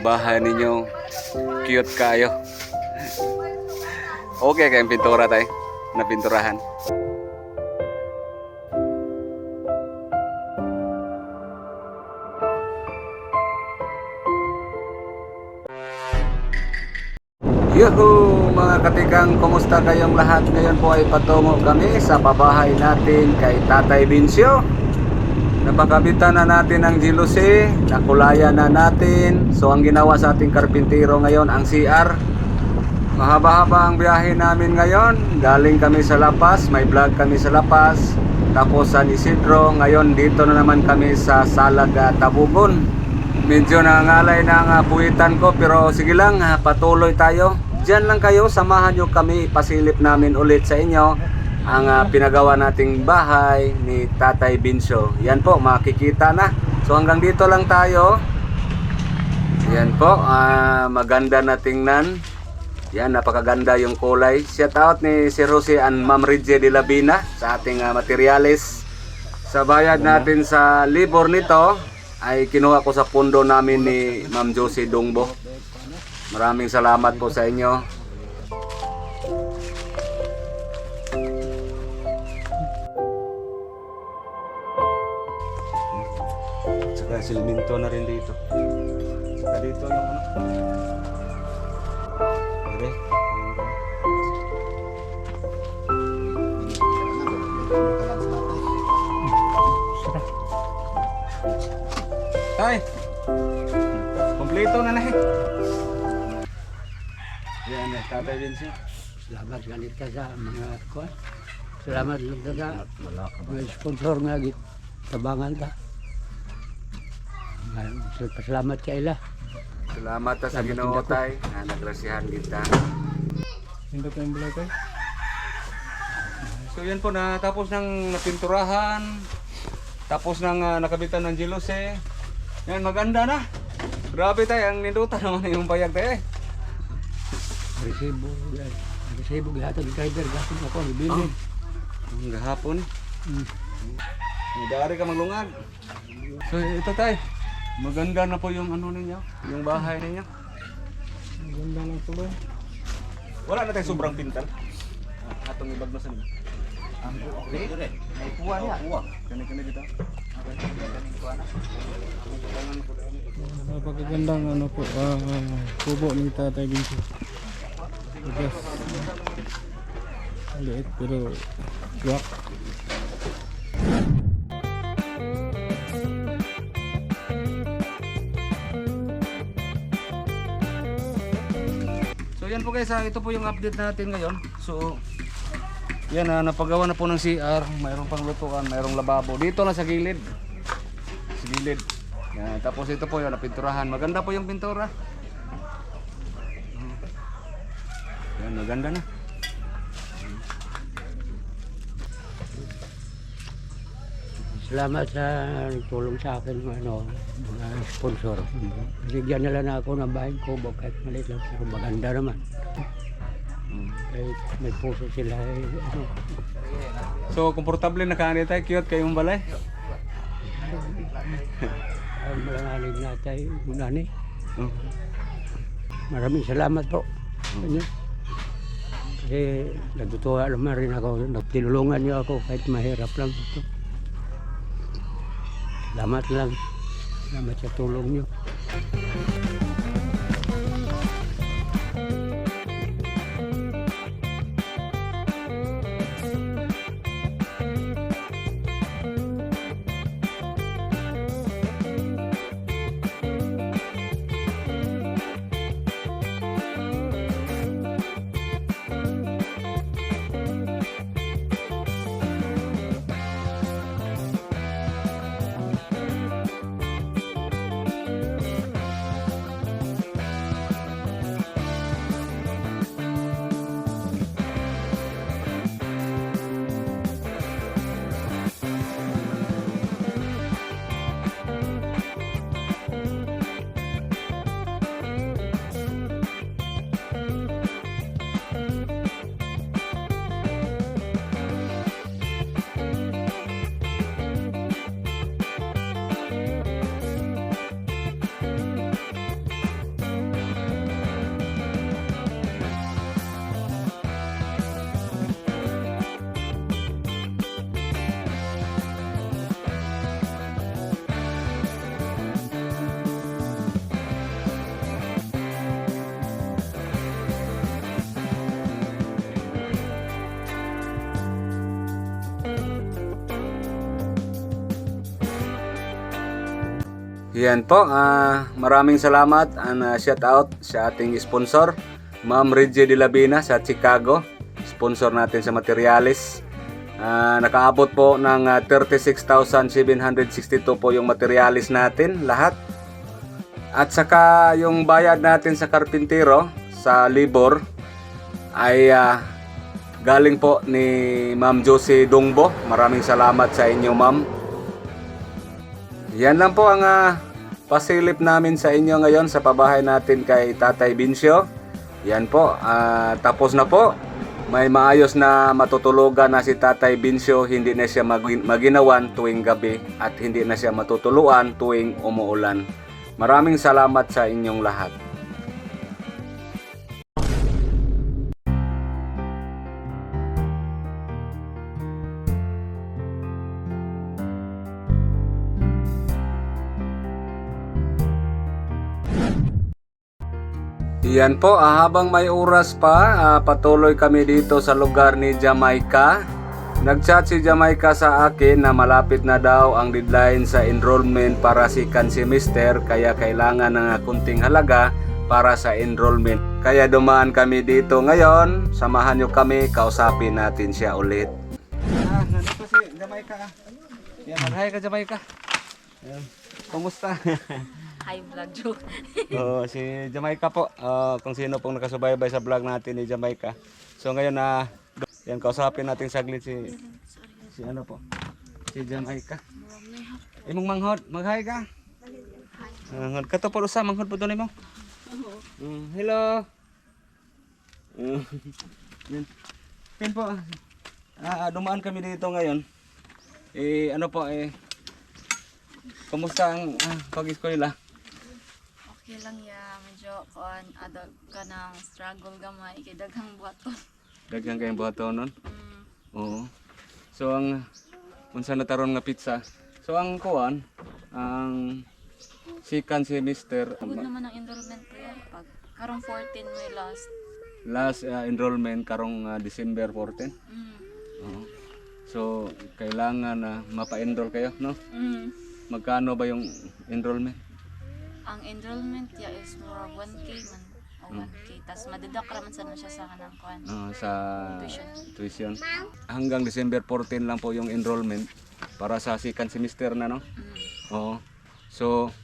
bahay ninyo. Cute kayo. Okay kayong pintura tayo. Napinturahan. Yuhu! Mga katikang, kumusta kayong lahat? Ngayon po ay patungo kami sa pabahay natin kay Tatay Vinsyo. Napakabitan na natin ang GLC, nakulayan na natin. So ang ginawa sa ating karpintero ngayon, ang CR. Mahaba-haba ang biyahe namin ngayon. Galing kami sa Lapas, may vlog kami sa Lapas. Tapos San Isidro, ngayon dito na naman kami sa Salaga, Tabugon. Medyo nangangalay na ang ah, puwitan ko pero sige lang, ah, patuloy tayo. Diyan lang kayo, samahan nyo kami, ipasilip namin ulit sa inyo ang ah, pinagawa nating bahay ni Tatay Binso. Yan po, makikita na. So hanggang dito lang tayo. Yan po, ah, maganda na tingnan. Yan, napakaganda yung kulay. Shout out ni si Rosie and Ma'am Ridje de Labina sa ating ah, materials. Sa bayad natin sa libor nito ay kinuha ko sa pundo namin ni Ma'am Josie Dongbo. Maraming salamat po sa inyo. Saka silminto na rin dito. Saka dito yung ano. Okay. Tay! Kompleto na na eh. Yan eh, Tatay Vinci. Salamat ganit ka sa mga kuan. Salamat lang ka sa mga sponsor nga git tabangan ka. Pasalamat ka ila. Salamat ta sa Ginoo tay na nagrasihan kita. Hindi ko yung bulay tayo. So yan po na tapos ng napinturahan, tapos ng ah, nakabitan ng jelose. Yan maganda na. Grabe tayo, ang nindutan naman yung bayag tayo eh. Resibo. yan. Resibo gihatag driver gapon ako ni Bilin. Ang gahapon. Mm. Madari ka maglungag. So ito tayo. Maganda na po yung ano ninyo, yung bahay ninyo. Ganda ng tuloy. Wala na tayong sobrang pintal. Atong ibag na sa mga. Ang okay. May kuha niya. Kuha. Kani-kani dito. Napakagandang ano po, ah, kubo ni Tatay Binti. Bigas. Maliit pero wak. Yan po guys, ah, ito po yung update natin ngayon. So yan na napagawa na po ng CR, mayroong pang lutuan, mayroong lababo dito lang sa gilid. Sa gilid. Yan, tapos ito po yung napinturahan. Maganda po yung pintura. Yan, maganda na. Salamat sa nagtulong sa akin ng ano, mga sponsor. Bigyan nila na ako ng bahay ko, kahit maliit lang pero maganda naman. Kahit may puso sila eh, ano, So, komportable na kaani tayo, cute kayong balay. ang malangalig na tayo muna ni. Oh. Maraming salamat po. Ano? Kasi natutuwa naman rin ako. Nagtinulungan niyo ako kahit mahirap lang ito. Salamat lang. Salamat sa tulong niyo. Yan po, ah, maraming salamat and ah, shout out sa ating sponsor, Ma'am Reggie De Labina sa Chicago. Sponsor natin sa materialis. Ah, nakaabot po ng ah, 36,762 po yung materialis natin lahat. At saka yung bayad natin sa karpintero sa libor ay ah, galing po ni Ma'am Josie Dongbo. Maraming salamat sa inyo, Ma'am. Yan lang po ang ah, pasilip namin sa inyo ngayon sa pabahay natin kay Tatay Bincio. Yan po, ah, tapos na po. May maayos na matutulugan na si Tatay Bincio, hindi na siya magin- maginawan tuwing gabi at hindi na siya matutuluan tuwing umuulan. Maraming salamat sa inyong lahat. Yan po, ah, habang may oras pa, ah, patuloy kami dito sa lugar ni Jamaica. Nagchat si Jamaica sa akin na malapit na daw ang deadline sa enrollment para second semester kaya kailangan ng kunting halaga para sa enrollment. Kaya dumaan kami dito ngayon, samahan nyo kami, kausapin natin siya ulit. Ah, nandito si Jamaica. Yan, mag-hi ka Jamaica. Kumusta? Hi, vlog joke. Oo, si Jamaica po. Ah, kung sino pong nakasubaybay sa vlog natin ni Jamaica. So ngayon na yan kausapin natin saglit si si ano po. Si Jamaica. Imong manghod, maghay ka. Manghod ka to po usa manghod po dunay mo. Mm, hello. Mm. Yan. Pin po. Ah, dumaan kami dito ngayon. Eh ano po eh Kumusta ang ah, pag-eskwela? Okay lang ya, medyo kuan adog ka ng struggle gamay kay daghang buhaton. Daghang kayong buhaton nun? Mm, Oo. So ang unsa na taron nga pizza. So ang kuan ang second semester good naman ang enrollment ko yan. Pag karong 14 mo yung last. last uh, enrollment karong uh, December 14. Mm. Oo. So kailangan na mapa-enroll kayo, no? Mm. Magkano ba yung enrollment? Ang enrollment ya is more of 1k man. O 1k. Tapos madidak raman sana siya sa kanang kuan. Ah, sa Tuition. tuition. Hanggang December 14 lang po yung enrollment para sa second semester na, no? Mm. Oo. So,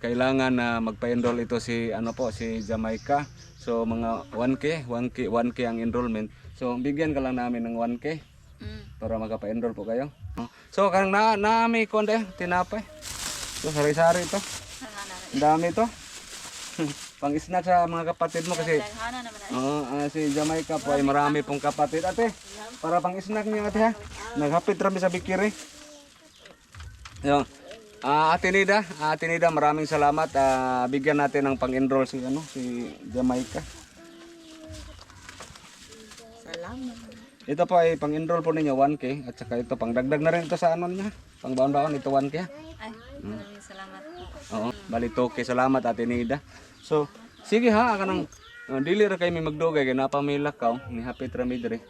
kailangan na magpa-enroll ito si ano po si Jamaica. So mga 1k, 1k, 1k ang enrollment. So bigyan ka lang namin ng 1k Mm. para makapa-enroll po kayo. So kanang na naami konde tinapay. So sari-sari ito. Ang dami ito. Pang snack sa mga kapatid mo kasi. Oo, ah, si Jamaica po ay marami pong kapatid. Ate, para pang snack niya ate ha. Naghapit rami sa bikiri. Yo. Ah, Ate Nida, ah, Ate Nida, maraming salamat. Ah, bigyan natin ng pang-enroll si ano, si Jamaica. Salamat. Ito po ay pang-enroll po ninyo 1K at saka ito pang dagdag na rin ito sa ano niya. Pang baon-baon ito 1K. ha? Ay, maraming salamat po. Oo, bali 2K. Salamat Ate Nida. So, sige ha, kanang uh, dili ra kay mi magdugay kay napamila ka ni hapit ra mi dire.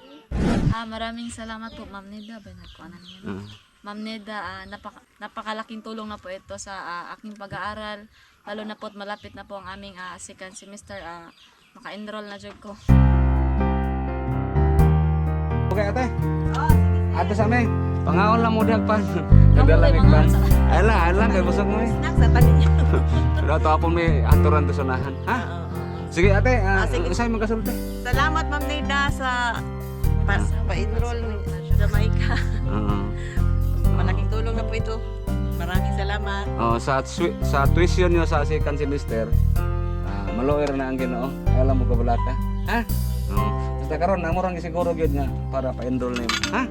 Ah, maraming salamat po, Ma'am Nida. Ba, nakuanan niya. Ah. Ma'am Neda, ah, napaka, napakalaking tulong na po ito sa ah, aking pag-aaral. Lalo na po malapit na po ang aming ah, second semester. ah, maka-enroll na jud ko. Okay, ate. Ate sa amin. Pangaon lang mo diag pa. Nagdalamig pa. Ay lang, ay lang, kay busog mo eh. Nak, sa tanin niya. Pero ito apon may aturan to sunahan. Ha? Sige ate, uh, Ah, sige. sa'yo magkasulti. Salamat, Ma'am Nida, sa pa, pa-enroll ni Jamaica. Oo. Malaking tulong na po ito. Maraming salamat. Oh, sa sa tuition nyo sa second semester, ah maloer na ang Ginoo. Alam mo ka ka? Ha? Basta karon amo rang siguro gyud nga para pa-enroll nimo. Ha?